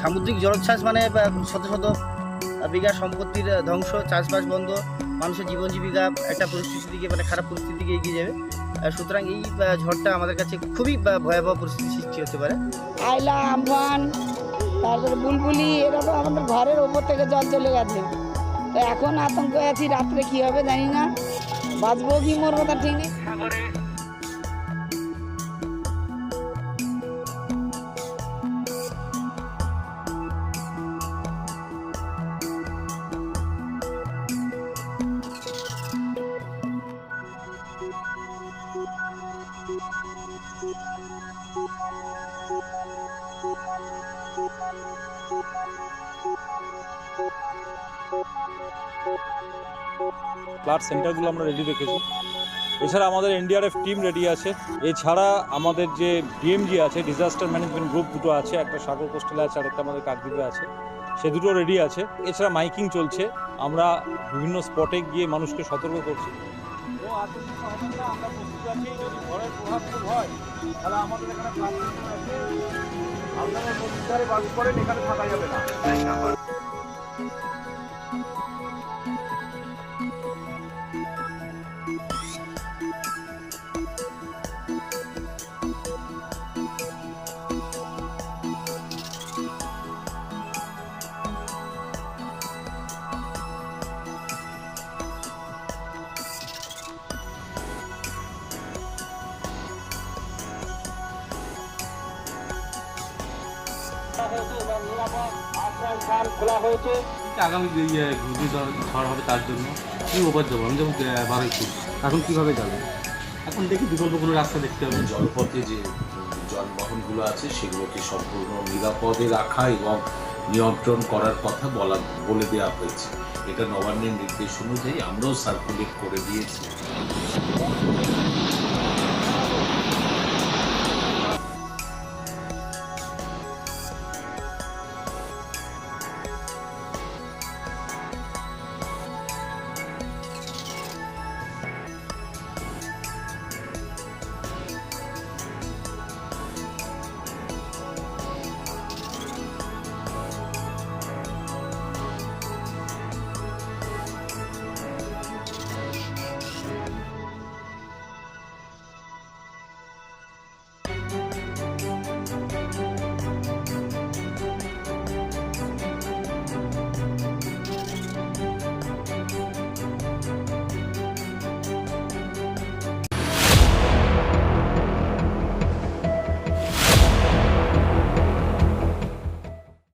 সামুদ্রিক জলোচ্ছ্বাস মানে শত শত বিঘা সম্পত্তির ধ্বংস চাষবাস বন্ধ মানুষের জীবন জীবিকা একটা পরিস্থিতির দিকে মানে খারাপ পরিস্থিতির দিকে এগিয়ে যাবে। সুতরাং এই ঝড়টা আমাদের কাছে খুবই ভয়াবহ পরিস্থিতি সৃষ্টি হতে পারে। আইলা আমফান তারপরে বুলবুলি এরকম আমাদের ঘরের ওপর থেকে জল চলে গেছে। তো এখন আতঙ্ক আছি রাত্রে কি হবে জানি না। বাঁচবো কি মরবো তা ঠিক নেই। ফ্লাড সেন্টারগুলো আমরা রেডি রেখেছি এছাড়া আমাদের এনডিআরএফ টিম রেডি আছে। এছাড়া আমাদের যে ডিএমজি আছে ডিজাস্টার ম্যানেজমেন্ট গ্রুপ দুটো আছে, একটা সাগর কোস্টালে আছে আর একটা আমাদের কাকদ্বীপে আছে। সে দুটো রেডি আছে। এছাড়া মাইকিং চলছে। আমরা বিভিন্ন স্পটে গিয়ে মানুষকে সতর্ক করছি। ও আতঙ্কিত হবেন না, আমরা প্রস্তুত আছি। যদি ঝড়ের প্রভাব খুব হয়, তাহলে আমাদের এখানে আছে। আপনারা নদীর ধারে বাস করেন, এখানে থাকা যাবে না। আগামী যে ইয়ে হবে তার জন্য কি ওপর আমি যেমন বারুইপুর এখন কীভাবে যাব? এখন দেখি বিকল্প কোনো রাস্তা দেখতে হবে। জলপথে যে যানবাহনগুলো আছে, সেগুলোকে সম্পূর্ণ নিরাপদে রাখা এবং নিয়ন্ত্রণ করার কথা বলা, বলে দেওয়া হয়েছে। এটা নবান্নের নির্দেশ অনুযায়ী আমরাও সার্কুলেট করে দিয়েছি।